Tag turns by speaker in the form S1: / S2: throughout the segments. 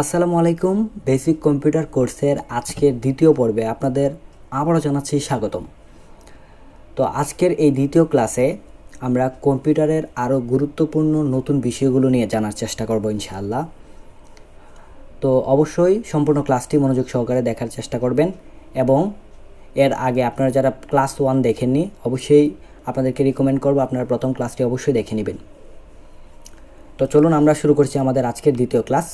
S1: আসসালামু আলাইকুম basic computer কোর্সের আজকের দ্বিতীয় পর্বে আপনাদের আবারও জানাচ্ছি স্বাগতম। তো আজকের এই দ্বিতীয় ক্লাসে আমরা কম্পিউটারের আরও গুরুত্বপূর্ণ নতুন বিষয়গুলো নিয়ে জানার চেষ্টা করব ইনশাআল্লাহ। তো অবশ্যই সম্পূর্ণ ক্লাসটি মনোযোগ সহকারে দেখার চেষ্টা করবেন এবং এর আগে আপনারা যারা ক্লাস ওয়ান দেখেননি, অবশ্যই আপনাদেরকে রিকমেন্ড করব, আপনারা প্রথম ক্লাসটি অবশ্যই দেখে নেবেন। তো চলুন আমরা শুরু করছি আমাদের আজকের দ্বিতীয় ক্লাস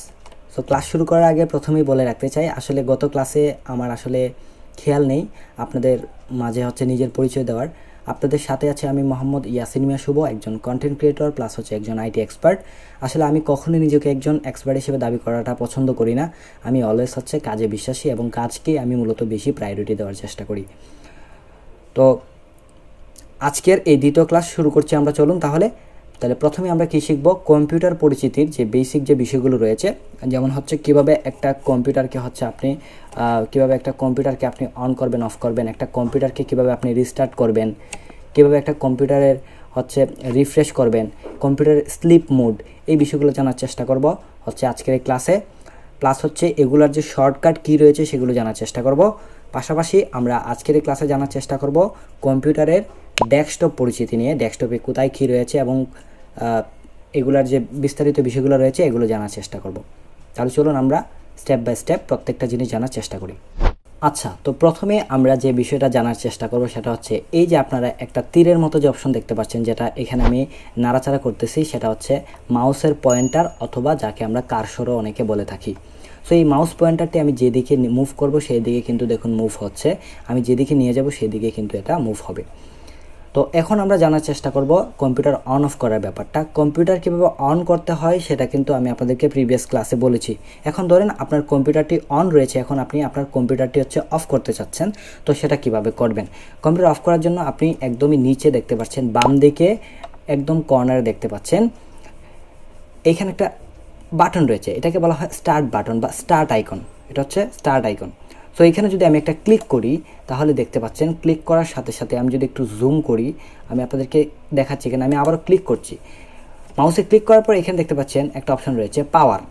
S1: তো ক্লাস শুরু করার আগে প্রথমেই বলে রাখতে চাই, আসলে গত ক্লাসে আমার আসলে খেয়াল নেই, আপনাদের মাঝে হচ্ছে নিজের পরিচয় দেওয়ার। আপনাদের সাথে আছে আমি মোহাম্মদ ইয়াসিন মিয়া শুভ, একজন কন্টেন্ট ক্রিয়েটর প্লাস হচ্ছে একজন আইটি এক্সপার্ট আসলে আমি কখনোই নিজেকে একজন এক্সপার্ট হিসেবে দাবি করাটা পছন্দ করি না। আমি অলওয়েজ হচ্ছে কাজে বিশ্বাসী এবং কাজকেই আমি মূলত বেশি প্রায়োরিটি দেওয়ার চেষ্টা করি। তো, আজকের এই দ্বিতীয় ক্লাস শুরু করছি আমরা, চলুন তাহলে। তাহলে প্রথমে আমরা কী শিখব? কম্পিউটার পরিচিতির যে বেসিক যে বিষয়গুলো রয়েছে, যেমন হচ্ছে কীভাবে একটা কম্পিউটারকে হচ্ছে আপনি কীভাবে একটা কম্পিউটারকে আপনি অন করবেন অফ করবেন, একটা কম্পিউটারকে কীভাবে আপনি রিস্টার্ট করবেন, কীভাবে একটা কম্পিউটারের হচ্ছে রিফ্রেশ করবেন, কম্পিউটার স্লিপ মোড এই বিষয়গুলো জানার চেষ্টা করব হচ্ছে আজকের এই ক্লাসে প্লাস হচ্ছে এগুলার যে শর্টকাট কী রয়েছে সেগুলো জানার চেষ্টা করব। পাশাপাশি আমরা আজকের ক্লাসে জানার চেষ্টা করব কম্পিউটারের ডেস্কটপ পরিচিতি নিয়ে। ডেস্কটপে কোথায় কী রয়েছে এবং এগুলার যে বিস্তারিত বিষয়গুলো রয়েছে, এগুলো জানার চেষ্টা করব। তাহলে চলুন আমরা স্টেপ বাই স্টেপ প্রত্যেকটা জিনিস জানার চেষ্টা করি। আচ্ছা তো প্রথমে আমরা যে বিষয়টা জানার চেষ্টা করব সেটা হচ্ছে এই যে আপনারা একটা তীরের মতো যে অপশন দেখতে পাচ্ছেন, যেটা এখানে আমি নাড়াচাড়া করতেছি, সেটা হচ্ছে মাউসের পয়েন্টার অথবা যাকে আমরা কারসরও অনেকে বলে থাকি। সো এই মাউস পয়েন্টারটি আমি যেদিকে মুভ করব সেই দিকে কিন্তু দেখুন মুভ হচ্ছে। আমি যেদিকে নিয়ে যাব, সেদিকে কিন্তু এটা মুভ হবে। তো এখন আমরা জানার চেষ্টা করব কম্পিউটার অন অফ করার ব্যাপারটা। কম্পিউটার কীভাবে অন করতে হয় সেটা কিন্তু আমি আপনাদেরকে প্রিভিয়াস ক্লাসে বলেছি। এখন ধরেন আপনার কম্পিউটারটি অন রয়েছে, এখন আপনি আপনার কম্পিউটারটি হচ্ছে অফ করতে চাচ্ছেন, তো সেটা কীভাবে করবেন? কম্পিউটার অফ করার জন্য আপনি একদমই নিচে দেখতে পাচ্ছেন, বাম দিকে একদম কর্নারে দেখতে পাচ্ছেন। এইখানে একটা বাটন রয়েছে, এটাকে বলা হয় স্টার্ট বাটন বা স্টার্ট আইকন। এটা হচ্ছে স্টার্ট আইকন। সো এখানে যদি আমি একটা ক্লিক করি, তাহলে দেখতে পাচ্ছেন ক্লিক করার সাথে সাথে আমি যদি একটু জুম করি, আমি আপনাদেরকে দেখাচ্ছি এখানে, আমি আবারও ক্লিক করছি। মাউসে ক্লিক করার পর এখানে দেখতে পাচ্ছেন একটা অপশন রয়েছে পাওয়ার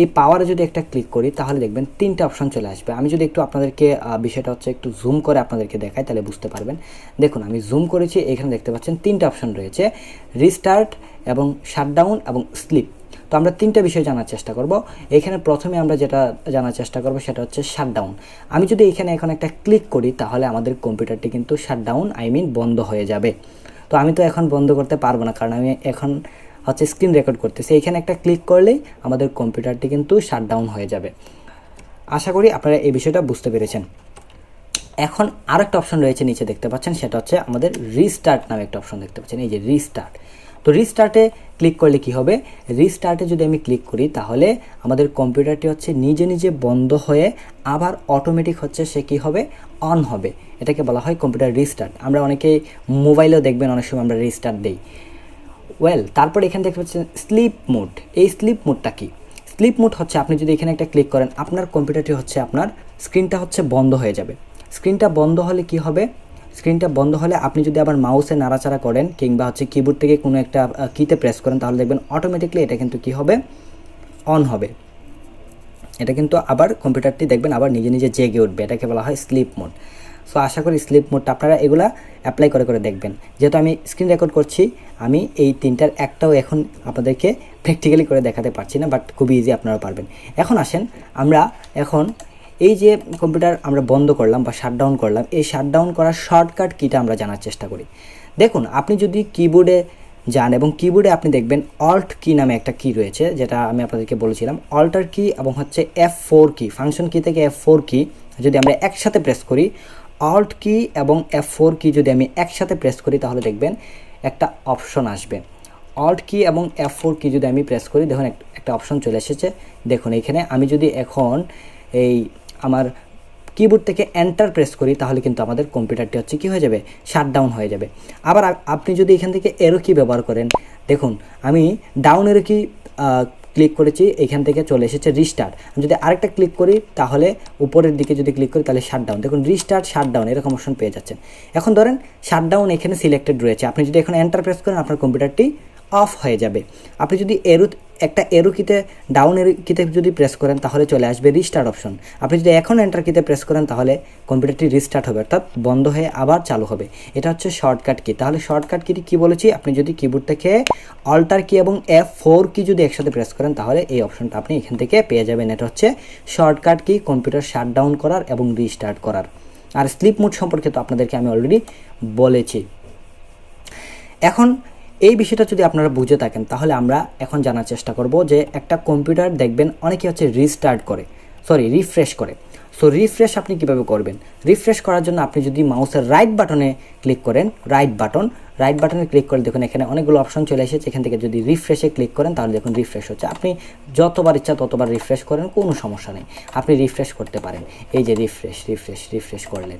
S1: এই পাওয়ারে যদি একটা ক্লিক করি, তাহলে দেখবেন তিনটা অপশন চলে আসবে। আমি যদি একটু আপনাদেরকে বিষয়টা হচ্ছে একটু জুম করে আপনাদেরকে দেখাই, তাহলে বুঝতে পারবেন। দেখুন, আমি জুম করেছি, এখানে দেখতে পাচ্ছেন তিনটা অপশন রয়েছে রিস্টার্ট এবং শাটডাউন এবং স্লিপ তো আমরা তিনটা বিষয় জানার চেষ্টা করব। এখানে প্রথমে আমরা যেটা জানার চেষ্টা করব সেটা হচ্ছে শাটডাউন আমি যদি এখানে এখন একটা ক্লিক করি, তাহলে আমাদের কম্পিউটারটি কিন্তু শাটডাউন আই মিন বন্ধ হয়ে যাবে। তো আমি তো এখন বন্ধ করতে পারব না, কারণ আমি এখন হচ্ছে স্ক্রিন রেকর্ড করতেছি। এখানে একটা ক্লিক করলেই আমাদের কম্পিউটারটি কিন্তু শাটডাউন হয়ে যাবে। আশা করি আপনারা এই বিষয়টা বুঝতে পেরেছেন। এখন আরেকটা অপশন রয়েছে নিচে দেখতে পাচ্ছেন, সেটা হচ্ছে আমাদের রিস্টার্ট নামে একটা অপশন দেখতে পাচ্ছেন। এই যে রিস্টার্ট তো রিস্টার্টে ক্লিক করলে কি হবে? রিস্টার্টে যদি আমি ক্লিক করি, তাহলে আমাদের কম্পিউটারটি হচ্ছে নিজে নিজে বন্ধ হয়ে আবার অটোমেটিক হচ্ছে সে কি হবে? অন হবে। এটাকে বলা হয় কম্পিউটার রিস্টার্ট আমরা অনেকেই মোবাইলেও দেখবেন, অনেক সময় আমরা রিস্টার্ট দিই। ওয়েল তারপর এখানে দেখতে পাচ্ছেন স্লিপ মোড এই স্লিপ মোডটা কি? স্লিপ মোড হচ্ছে আপনি যদি এখানে একটা ক্লিক করেন, আপনার কম্পিউটারটি হচ্ছে আপনার স্ক্রিনটা হচ্ছে বন্ধ হয়ে যাবে। স্ক্রিনটা বন্ধ হলে কি হবে? স্ক্রিনটা বন্ধ হলে আপনি যদি আবার মাউসে নাড়াচাড়া করেন কিংবা হচ্ছে কিবোর্ড থেকে কোনো একটা কিতে প্রেস করেন, তাহলে দেখবেন অটোমেটিকলি এটা কিন্তু কি হবে? অন হবে। এটা কিন্তু আবার কম্পিউটারটি দেখবেন আবার নিজে নিজে জেগে উঠবে। এটাকে বলা হয় স্লিপ মোড সো আশা করি স্লিপ মোডটা আপনারা এগুলা অ্যাপ্লাই করে করে দেখবেন। যেহেতু আমি স্ক্রিন রেকর্ড করছি, আমি এই তিনটার একটাও এখন আপনাদেরকে প্র্যাকটিক্যালি করে দেখাতে পারছি না বাট খুবই ইজি আপনারা পারবেন। এখন আসেন, আমরা এখন এই যে কম্পিউটার আমরা বন্ধ করলাম বা শাটডাউন করলাম, এই শাটডাউন করার শর্টকাট কিটা আমরা জানার চেষ্টা করি? দেখুন, আপনি যদি কিবোর্ডে যান এবং কিবোর্ডে আপনি দেখবেন অল্ট কি নামে একটা কি রয়েছে, যেটা আমি আপনাদেরকে বলেছিলাম। অল্টার কি এবং হচ্ছে এফ ফোর কি ফাংশন কি থেকে এফ ফোর কি যদি আমরা একসাথে প্রেস করি অল্ট কি এবং এফ ফোর কি যদি আমি একসাথে প্রেস করি, তাহলে দেখবেন একটা অপশন আসবে। অল্ট কি এবং এফ ফোর কি যদি আমি প্রেস করি, দেখুন একটা অপশন চলে এসেছে। দেখুন এখানে আমি যদি এখন এই আমার কিবোর্ড থেকে এন্টার প্রেস করি, তাহলে কিন্তু আমাদের কম্পিউটারটি হচ্ছে কি হয়ে যাবে? শাটডাউন হয়ে যাবে। আবার আপনি যদি এখান থেকে এরো কি ব্যবহার করেন, দেখুন, আমি ডাউন এরো কি ক্লিক করেছি, এখান থেকে চলে এসেছে রিস্টার্ট আমি যদি আরেকটা ক্লিক করি, তাহলে উপরের দিকে যদি ক্লিক করি, তাহলে শাটডাউন দেখুন রিস্টার্ট শাটডাউন এরকম অপশন পেয়ে যাচ্ছেন। এখন ধরেন শাটডাউন এখানে সিলেক্টেড রয়েছে। আপনি যদি এখন এন্টার প্রেস করেন, আপনার কম্পিউটারটি অফ হয়ে যাবে। আপনি যদি এরো একটা এরো কিতে ডাউন এরো কিতে যদি প্রেস করেন, তাহলে চলে আসবে রিস্টার্ট অপশন আপনি যদি এখন এন্টার কিতে প্রেস করেন, তাহলে কম্পিউটারটি রিস্টার্ট হবে, অর্থাৎ বন্ধ হয়ে আবার চালু হবে। এটা হচ্ছে শর্টকাট কি তাহলে শর্টকাট কিটি কি বলেছি? আপনি যদি কিবোর্ড থেকে অল্টার কি এবং এফ ফোর কি যদি একসাথে প্রেস করেন, তাহলে এই অপশনটা আপনি এখান থেকে পেয়ে যাবেন। এটা হচ্ছে shortcut key computer shut down করার এবং রিস্টার্ট করার। আর স্লিপ মোড সম্পর্কে তো আপনাদেরকে আমি অলরেডি বলেছি। এখন এই বিষয়টা যদি আপনারা বুঝে থাকেন, তাহলে আমরা এখন জানার চেষ্টা করব যে একটা কম্পিউটার দেখবেন অনেকে হচ্ছে রিস্টার্ট করে সরি রিফ্রেশ করে। সো রিফ্রেশ আপনি কীভাবে করবেন? রিফ্রেশ করার জন্য আপনি যদি মাউসের রাইট বাটনে ক্লিক করেন রাইট বাটন রাইট বাটনে ক্লিক করে দেখুন এখানে অনেকগুলো অপশন চলে এসেছে, এখান থেকে যদি রিফ্রেশে ক্লিক করেন, তাহলে দেখুন রিফ্রেশ হচ্ছে। আপনি যতবার ইচ্ছা ততবার রিফ্রেশ করেন, কোনো সমস্যা নেই। আপনি রিফ্রেশ করতে পারেন। এই যে রিফ্রেশ রিফ্রেশ রিফ্রেশ করলেন।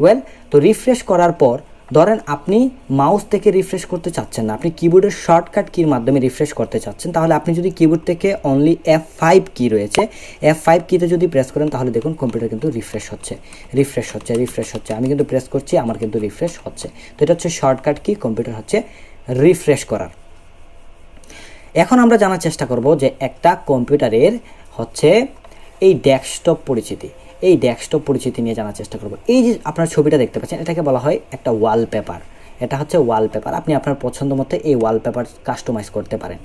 S1: ওয়েল তো রিফ্রেশ করার পর ধরেন আপনি মাউস থেকে রিফ্রেশ করতে চাচ্ছেন না, আপনি কিবোর্ডের শর্টকাট কির মাধ্যমে রিফ্রেশ করতে চাচ্ছেন, তাহলে আপনি যদি কিবোর্ড থেকে অনলি এফ ফাইভ কি রয়েছে এফ ফাইভ কিতে যদি প্রেস করেন, তাহলে দেখুন কম্পিউটার কিন্তু রিফ্রেশ হচ্ছে রিফ্রেশ হচ্ছে রিফ্রেশ হচ্ছে। আমি কিন্তু প্রেস করছি, আমার কিন্তু রিফ্রেশ হচ্ছে। তো এটা হচ্ছে শর্টকাট কি কম্পিউটার হচ্ছে রিফ্রেশ করার। এখন আমরা জানার চেষ্টা করব যে একটা কম্পিউটারের হচ্ছে এই ডেস্কটপ পরিচিতি। এই ডেস্কটপ পরিচিতি নিয়ে জানার চেষ্টা করব। এই যে আপনার ছবিটা দেখতে পাচ্ছেন, এটাকে বলা হয় একটা ওয়ালপেপার এটা হচ্ছে ওয়ালপেপার আপনি আপনার পছন্দ মতো এই ওয়ালপেপার কাস্টমাইজ করতে পারেন।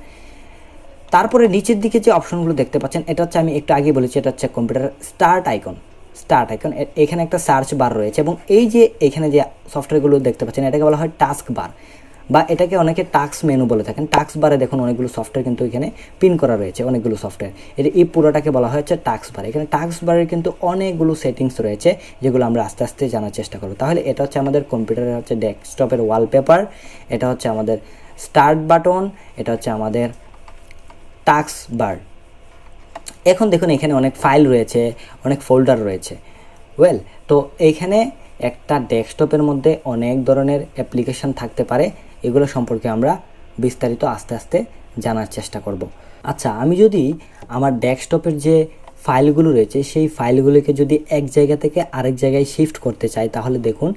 S1: তারপরে নিচের দিকে যে অপশনগুলো দেখতে পাচ্ছেন, এটা হচ্ছে আমি একটু আগে বলেছি, এটা হচ্ছে computer start icon start icon এখানে একটা সার্চ বার রয়েছে এবং এই যে এখানে যে সফটওয়্যারগুলো দেখতে পাচ্ছেন, এটাকে বলা হয় টাস্ক বার বা এটাকে অনেকে টাক্স মেনু বলে থাকেন। টাক্স বারে দেখুন অনেকগুলো সফটওয়্যার কিন্তু এখানে পিন করা রয়েছে, অনেকগুলো সফটওয়্যার এটা এই পুরোটাকে বলা হয় হচ্ছে টাক্স বার এখানে টাক্স বারের কিন্তু অনেকগুলো সেটিংস রয়েছে, যেগুলো আমরা আস্তে আস্তে জানার চেষ্টা করব। তাহলে এটা হচ্ছে আমাদের কম্পিউটারের হচ্ছে ডেস্কটপের ওয়ালপেপার এটা হচ্ছে আমাদের স্টার্ট বাটন এটা হচ্ছে আমাদের টাক্স বার এখন দেখুন এখানে অনেক ফাইল রয়েছে, অনেক ফোল্ডার রয়েছে। ওয়েল তো এইখানে একটা ডেস্কটপের মধ্যে অনেক ধরনের অ্যাপ্লিকেশন থাকতে পারে। এগুলো সম্পর্কে আমরা বিস্তারিত আস্তে আস্তে জানার চেষ্টা করব। আচ্ছা আমি যদি আমার ডেস্কটপের যে ফাইলগুলো রয়েছে, সেই ফাইলগুলোকে যদি এক জায়গা থেকে আরেক জায়গায় শিফট করতে চাই, তাহলে দেখুন,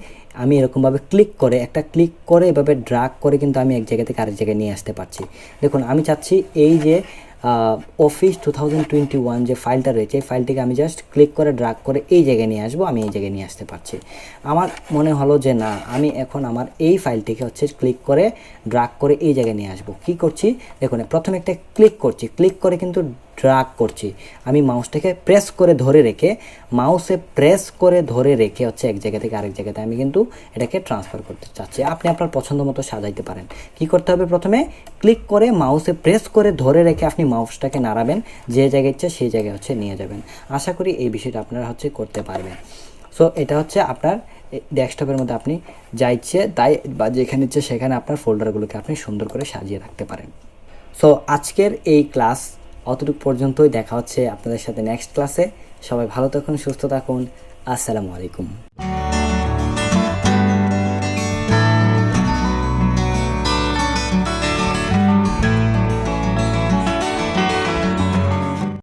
S1: আমি এরকমভাবে ক্লিক করে, একটা ক্লিক করে এভাবে ড্রাগ করে কিন্তু আমি এক জায়গা থেকে আরেক জায়গায় নিয়ে আসতে পারছি। দেখুন, আমি চাচ্ছি এই যে office two thousand twenty one যে ফাইলটা রয়েছে, এই ফাইলটিকে আমি জাস্ট ক্লিক করে ড্রাগ করে এই জায়গায় নিয়ে আসব, আমি এই জায়গায় নিয়ে আসতে পারছি। আমার মনে হলো যে না, আমি এখন আমার এই ফাইলটিকে হচ্ছে ক্লিক করে ড্রাগ করে এই জায়গায় নিয়ে আসব। কি করছি? দেখুন, প্রথমে একটা ক্লিক করছি। ক্লিক করে কিন্তু ড্রাগ করছি। আমি মাউসটাকে প্রেস করে ধরে রেখে মাউসে প্রেস করে ধরে রেখে হচ্ছে এক জায়গা থেকে আরেক জায়গাতে আমি কিন্তু এটাকে ট্রান্সফার করতে চাচ্ছি। আপনি আপনার পছন্দ মতো সাজাইতে পারেন। কি করতে হবে প্রথমে? ক্লিক করে মাউসে প্রেস করে ধরে রেখে আপনি মাউসটাকে নাড়াবেন, যে জায়গায় ইচ্ছে সেই জায়গায় হচ্ছে নিয়ে যাবেন। আশা করি এই বিষয়টা আপনারা হচ্ছে করতে পারবেন। সো এটা হচ্ছে আপনার ডেস্কটপের মধ্যে আপনি যা ইচ্ছে তাই বা যেখানে ইচ্ছে সেখানে আপনার ফোল্ডারগুলোকে আপনি সুন্দর করে সাজিয়ে রাখতে পারেন। সো আজকের এই ক্লাস অতটুকু পর্যন্তই। দেখা হচ্ছে আপনাদের সাথে নেক্সট ক্লাসে সবাই ভালো থাকুন, সুস্থ থাকুন। আসসালামু আলাইকুম।